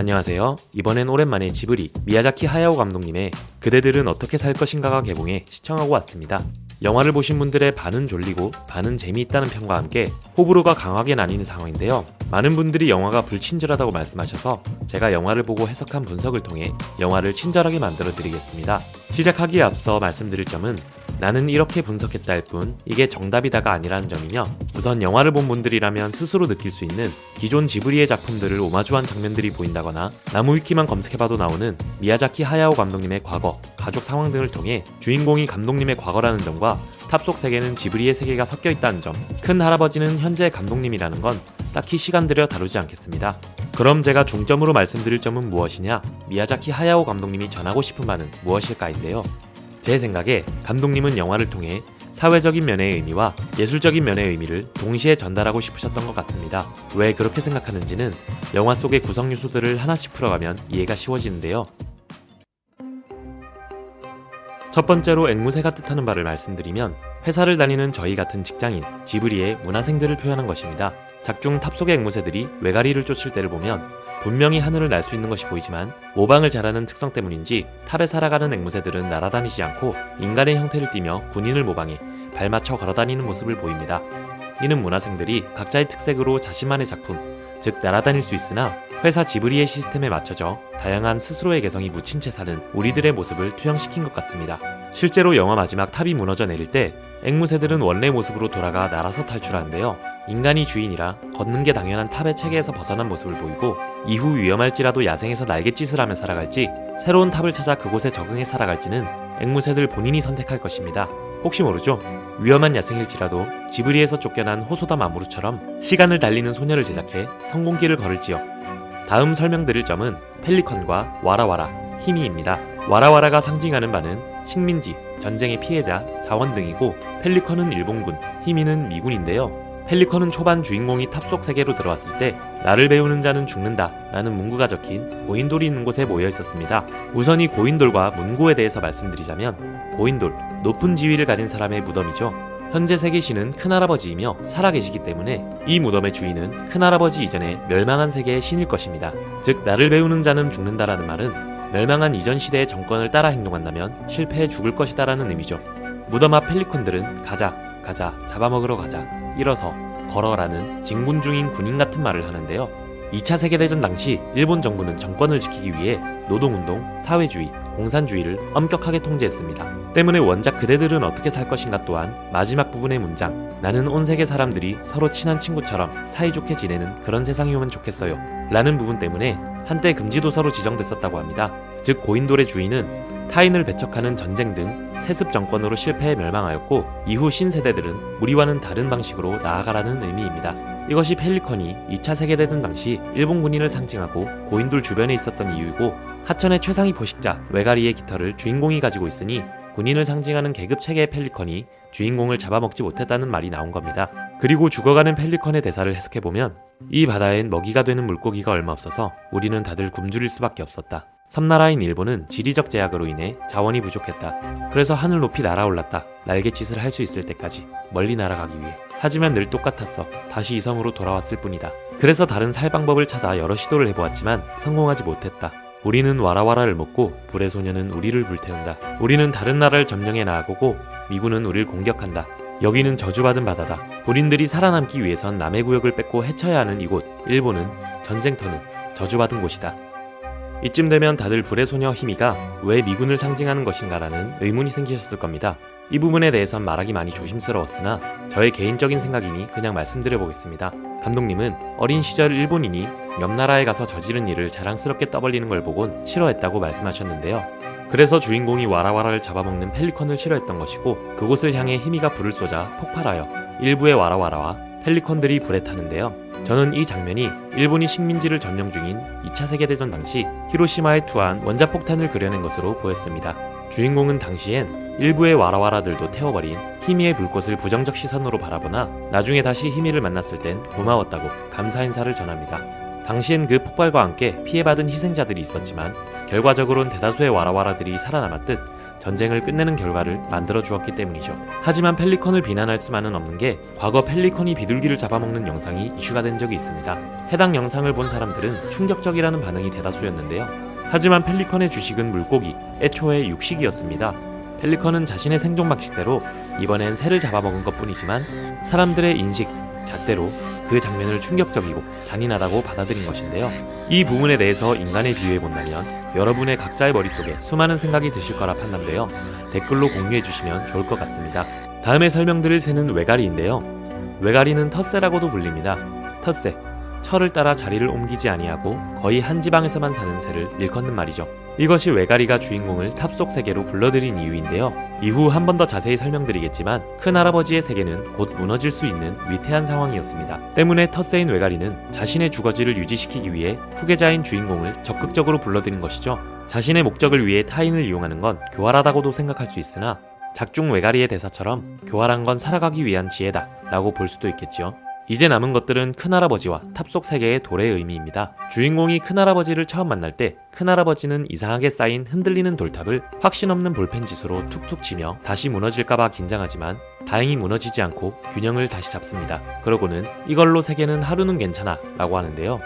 안녕하세요. 이번엔 오랜만에 지브리 미야자키 하야오 감독님의 그대들은 어떻게 살 것인가가 개봉해 시청하고 왔습니다. 영화를 보신 분들의 반은 졸리고 반은 재미있다는 평과 함께 호불호가 강하게 나뉘는 상황인데요. 많은 분들이 영화가 불친절하다고 말씀하셔서 제가 영화를 보고 해석한 분석을 통해 영화를 친절하게 만들어 드리겠습니다. 시작하기에 앞서 말씀드릴 점은 나는 이렇게 분석했다 할 뿐 이게 정답이다가 아니라는 점이며 우선 영화를 본 분들이라면 스스로 느낄 수 있는 기존 지브리의 작품들을 오마주한 장면들이 보인다거나 나무 위키만 검색해봐도 나오는 미야자키 하야오 감독님의 과거, 가족 상황 등을 통해 주인공이 감독님의 과거라는 점과 탑속 세계는 지브리의 세계가 섞여 있다는 점, 큰 할아버지는 현재 감독님이라는 건 딱히 시간 들여 다루지 않겠습니다. 그럼 제가 중점으로 말씀드릴 점은 무엇이냐? 미야자키 하야오 감독님이 전하고 싶은 바는 무엇일까인데요. 제 생각에 감독님은 영화를 통해 사회적인 면의 의미와 예술적인 면의 의미를 동시에 전달하고 싶으셨던 것 같습니다. 왜 그렇게 생각하는지는 영화 속의 구성 요소들을 하나씩 풀어가면 이해가 쉬워지는데요. 첫 번째로 앵무새가 뜻하는 바를 말씀드리면 회사를 다니는 저희 같은 직장인, 지브리의 문화생들을 표현한 것입니다. 작중 탑 속의 앵무새들이 외가리를 쫓을 때를 보면 분명히 하늘을 날 수 있는 것이 보이지만 모방을 잘하는 특성 때문인지 탑에 살아가는 앵무새들은 날아다니지 않고 인간의 형태를 띠며 군인을 모방해 발맞춰 걸어다니는 모습을 보입니다. 이는 문화생들이 각자의 특색으로 자신만의 작품, 즉 날아다닐 수 있으나 회사 지브리의 시스템에 맞춰져 다양한 스스로의 개성이 묻힌 채 사는 우리들의 모습을 투영시킨 것 같습니다. 실제로 영화 마지막 탑이 무너져 내릴 때 앵무새들은 원래 모습으로 돌아가 날아서 탈출하는데요. 인간이 주인이라 걷는 게 당연한 탑의 체계에서 벗어난 모습을 보이고 이후 위험할지라도 야생에서 날갯짓을 하며 살아갈지 새로운 탑을 찾아 그곳에 적응해 살아갈지는 앵무새들 본인이 선택할 것입니다. 혹시 모르죠? 위험한 야생일지라도 지브리에서 쫓겨난 호소다 마무루처럼 시간을 달리는 소녀를 제작해 성공길을 걸을지요. 다음 설명드릴 점은 펠리컨과 와라와라, 히미입니다. 와라와라가 상징하는 바는 식민지, 전쟁의 피해자, 자원 등이고 펠리컨은 일본군, 히미는 미군인데요. 펠리컨은 초반 주인공이 탑속 세계로 들어왔을 때 나를 배우는 자는 죽는다 라는 문구가 적힌 고인돌이 있는 곳에 모여 있었습니다. 우선 이 고인돌과 문구에 대해서 말씀드리자면 고인돌, 높은 지위를 가진 사람의 무덤이죠. 현재 세계신은 큰할아버지이며 살아계시기 때문에 이 무덤의 주인은 큰할아버지 이전에 멸망한 세계의 신일 것입니다. 즉 나를 배우는 자는 죽는다라는 말은 멸망한 이전 시대의 정권을 따라 행동한다면 실패해 죽을 것이다라는 의미죠. 무덤 앞 펠리컨들은 가자, 가자, 잡아먹으러 가자, 일어서, 걸어라는 진군 중인 군인 같은 말을 하는데요. 2차 세계대전 당시 일본 정부는 정권을 지키기 위해 노동운동, 사회주의, 공산주의를 엄격하게 통제했습니다. 때문에 원작 그대들은 어떻게 살 것인가 또한 마지막 부분의 문장 나는 온 세계 사람들이 서로 친한 친구처럼 사이좋게 지내는 그런 세상이 오면 좋겠어요. 라는 부분 때문에 한때 금지도서로 지정됐었다고 합니다. 즉 고인돌의 주인은 타인을 배척하는 전쟁 등 세습 정권으로 실패해 멸망하였고 이후 신세대들은 우리와는 다른 방식으로 나아가라는 의미입니다. 이것이 펠리컨이 2차 세계대전 당시 일본 군인을 상징하고 고인돌 주변에 있었던 이유이고 하천의 최상위 포식자 외가리의 깃털을 주인공이 가지고 있으니 군인을 상징하는 계급 체계의 펠리컨이 주인공을 잡아먹지 못했다는 말이 나온 겁니다. 그리고 죽어가는 펠리컨의 대사를 해석해보면 이 바다엔 먹이가 되는 물고기가 얼마 없어서 우리는 다들 굶주릴 수밖에 없었다. 섬나라인 일본은 지리적 제약으로 인해 자원이 부족했다. 그래서 하늘 높이 날아올랐다. 날갯짓을 할 수 있을 때까지 멀리 날아가기 위해. 하지만 늘 똑같았어. 다시 이 섬으로 돌아왔을 뿐이다. 그래서 다른 살 방법을 찾아 여러 시도를 해보았지만 성공하지 못했다. 우리는 와라와라를 먹고 불의 소녀는 우리를 불태운다. 우리는 다른 나라를 점령해 나아가고 미군은 우리를 공격한다. 여기는 저주받은 바다다. 본인들이 살아남기 위해선 남의 구역을 뺏고 헤쳐야 하는 이곳 일본은 전쟁터는 저주받은 곳이다. 이쯤 되면 다들 불의 소녀 히미가 왜 미군을 상징하는 것인가라는 의문이 생기셨을 겁니다. 이 부분에 대해선 말하기 많이 조심스러웠으나 저의 개인적인 생각이니 그냥 말씀드려 보겠습니다. 감독님은 어린 시절 일본인이 옆 나라에 가서 저지른 일을 자랑스럽게 떠벌리는 걸 보곤 싫어했다고 말씀하셨는데요. 그래서 주인공이 와라와라를 잡아먹는 펠리컨을 싫어했던 것이고 그곳을 향해 히미가 불을 쏘자 폭발하여 일부의 와라와라와 펠리컨들이 불에 타는데요. 저는 이 장면이 일본이 식민지를 점령 중인 2차 세계대전 당시 히로시마에 투하한 원자폭탄을 그려낸 것으로 보였습니다. 주인공은 당시엔 일부의 와라와라들도 태워버린 히미의 불꽃을 부정적 시선으로 바라보나 나중에 다시 히미를 만났을 땐 고마웠다고 감사 인사를 전합니다. 당시엔 그 폭발과 함께 피해받은 희생자들이 있었지만 결과적으론 대다수의 와라와라들이 살아남았듯 전쟁을 끝내는 결과를 만들어 주었기 때문이죠. 하지만 펠리컨을 비난할 수만은 없는 게 과거 펠리컨이 비둘기를 잡아먹는 영상이 이슈가 된 적이 있습니다. 해당 영상을 본 사람들은 충격적이라는 반응이 대다수였는데요. 하지만 펠리컨의 주식은 물고기, 애초에 육식이었습니다. 펠리컨은 자신의 생존 방식대로 이번엔 새를 잡아먹은 것 뿐이지만 사람들의 인식, 잣대로 그 장면을 충격적이고 잔인하다고 받아들인 것인데요. 이 부분에 대해서 인간에 비유해 본다면 여러분의 각자의 머릿속에 수많은 생각이 드실 거라 판단되어 댓글로 공유해 주시면 좋을 것 같습니다. 다음에 설명드릴 새는 외가리인데요. 외가리는 텃새라고도 불립니다. 텃새, 철을 따라 자리를 옮기지 아니하고 거의 한 지방에서만 사는 새를 일컫는 말이죠. 이것이 외가리가 주인공을 탑속 세계로 불러들인 이유인데요. 이후 한 번 더 자세히 설명드리겠지만 큰할아버지의 세계는 곧 무너질 수 있는 위태한 상황이었습니다. 때문에 텃새인 외가리는 자신의 주거지를 유지시키기 위해 후계자인 주인공을 적극적으로 불러들인 것이죠. 자신의 목적을 위해 타인을 이용하는 건 교활하다고도 생각할 수 있으나 작중 외가리의 대사처럼 교활한 건 살아가기 위한 지혜다 라고 볼 수도 있겠지요. 이제 남은 것들은 큰할아버지와 탑속 세계의 돌의 의미입니다. 주인공이 큰할아버지를 처음 만날 때 큰할아버지는 이상하게 쌓인 흔들리는 돌탑을 확신 없는 볼펜짓으로 툭툭 치며 다시 무너질까봐 긴장하지만 다행히 무너지지 않고 균형을 다시 잡습니다. 그러고는 이걸로 세계는 하루는 괜찮아 라고 하는데요.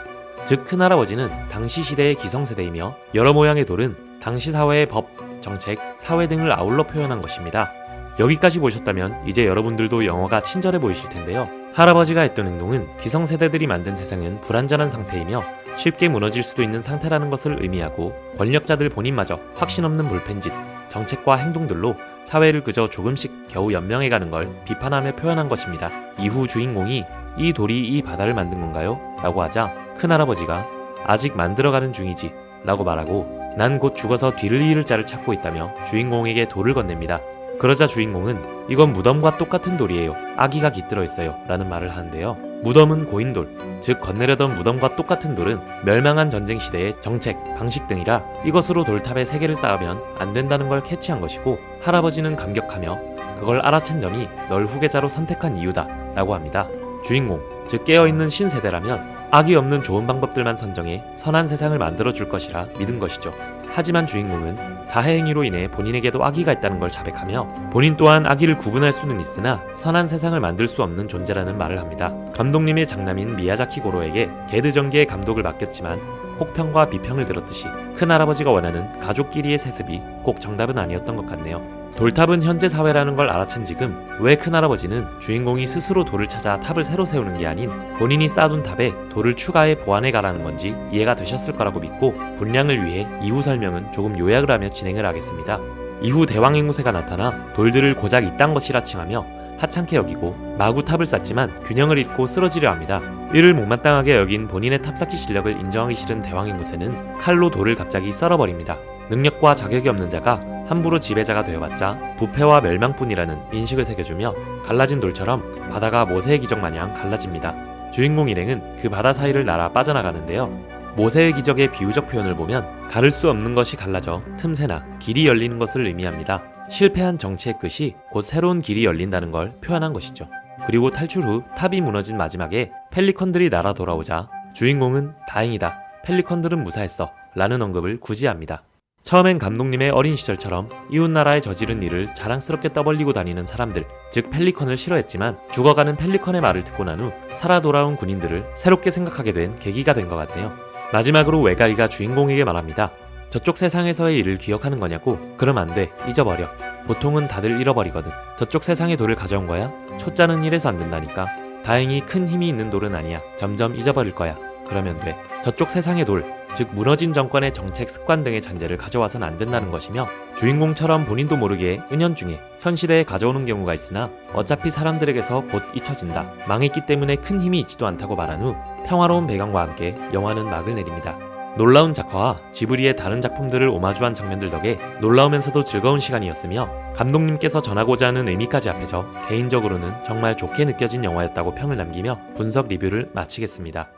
즉 큰할아버지는 당시 시대의 기성세대이며 여러 모양의 돌은 당시 사회의 법, 정책, 사회 등을 아울러 표현한 것입니다. 여기까지 보셨다면 이제 여러분들도 영어가 친절해 보이실 텐데요. 할아버지가 했던 행동은 기성세대들이 만든 세상은 불안전한 상태이며 쉽게 무너질 수도 있는 상태라는 것을 의미하고 권력자들 본인마저 확신 없는 볼펜짓, 정책과 행동들로 사회를 그저 조금씩 겨우 연명해가는 걸 비판하며 표현한 것입니다. 이후 주인공이 이 돌이 이 바다를 만든 건가요? 라고 하자 큰할아버지가 아직 만들어가는 중이지 라고 말하고 난 곧 죽어서 뒤를 이을 자를 찾고 있다며 주인공에게 돌을 건넵니다. 그러자 주인공은 이건 무덤과 똑같은 돌이에요. 아기가 깃들어 있어요. 라는 말을 하는데요. 무덤은 고인돌, 즉 건네려던 무덤과 똑같은 돌은 멸망한 전쟁 시대의 정책, 방식 등이라 이것으로 돌탑에 세계를 쌓으면 안 된다는 걸 캐치한 것이고 할아버지는 감격하며 그걸 알아챈 점이 널 후계자로 선택한 이유다 라고 합니다. 주인공, 즉 깨어있는 신세대라면 악이 없는 좋은 방법들만 선정해 선한 세상을 만들어 줄 것이라 믿은 것이죠. 하지만 주인공은 자해 행위로 인해 본인에게도 악의가 있다는 걸 자백하며 본인 또한 악의를 구분할 수는 있으나 선한 세상을 만들 수 없는 존재라는 말을 합니다. 감독님의 장남인 미야자키 고로에게 게드 전개의 감독을 맡겼지만 혹평과 비평을 들었듯이 큰할아버지가 원하는 가족끼리의 세습이 꼭 정답은 아니었던 것 같네요. 돌탑은 현재 사회라는 걸 알아챈 지금 왜 큰할아버지는 주인공이 스스로 돌을 찾아 탑을 새로 세우는 게 아닌 본인이 쌓아둔 탑에 돌을 추가해 보완해 가라는 건지 이해가 되셨을 거라고 믿고 분량을 위해 이후 설명은 조금 요약을 하며 진행을 하겠습니다. 이후 대왕 앵무새가 나타나 돌들을 고작 이딴 것이라 칭하며 하찮게 여기고 마구 탑을 쌓지만 균형을 잃고 쓰러지려 합니다. 이를 못마땅하게 여긴 본인의 탑 쌓기 실력을 인정하기 싫은 대왕 앵무새는 칼로 돌을 갑자기 썰어버립니다. 능력과 자격이 없는 자가 함부로 지배자가 되어봤자 부패와 멸망뿐이라는 인식을 새겨주며 갈라진 돌처럼 바다가 모세의 기적 마냥 갈라집니다. 주인공 일행은 그 바다 사이를 날아 빠져나가는데요. 모세의 기적의 비유적 표현을 보면 가를 수 없는 것이 갈라져 틈새나 길이 열리는 것을 의미합니다. 실패한 정치의 끝이 곧 새로운 길이 열린다는 걸 표현한 것이죠. 그리고 탈출 후 탑이 무너진 마지막에 펠리컨들이 날아 돌아오자 주인공은 다행이다. 펠리컨들은 무사했어. 라는 언급을 굳이 합니다. 처음엔 감독님의 어린 시절처럼 이웃나라에 저지른 일을 자랑스럽게 떠벌리고 다니는 사람들, 즉 펠리컨을 싫어했지만 죽어가는 펠리컨의 말을 듣고 난 후 살아 돌아온 군인들을 새롭게 생각하게 된 계기가 된 것 같네요. 마지막으로 외가리가 주인공에게 말합니다. 저쪽 세상에서의 일을 기억하는 거냐고? 그럼 안 돼. 잊어버려. 보통은 다들 잃어버리거든. 저쪽 세상의 돌을 가져온 거야? 초짜는 이래서 안 된다니까. 다행히 큰 힘이 있는 돌은 아니야. 점점 잊어버릴 거야. 그러면 돼. 저쪽 세상의 돌, 즉 무너진 정권의 정책 습관 등의 잔재를 가져와선 안 된다는 것이며 주인공처럼 본인도 모르게 은연중에 현 시대에 가져오는 경우가 있으나 어차피 사람들에게서 곧 잊혀진다. 망했기 때문에 큰 힘이 있지도 않다고 말한 후 평화로운 배경과 함께 영화는 막을 내립니다. 놀라운 작화와 지브리의 다른 작품들을 오마주한 장면들 덕에 놀라우면서도 즐거운 시간이었으며 감독님께서 전하고자 하는 의미까지 합해져 개인적으로는 정말 좋게 느껴진 영화였다고 평을 남기며 분석 리뷰를 마치겠습니다.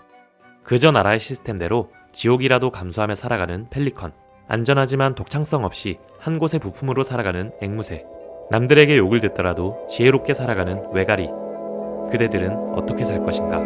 그저 나라의 시스템대로 지옥이라도 감수하며 살아가는 펠리컨. 안전하지만 독창성 없이 한 곳의 부품으로 살아가는 앵무새. 남들에게 욕을 듣더라도 지혜롭게 살아가는 외가리. 그대들은 어떻게 살 것인가?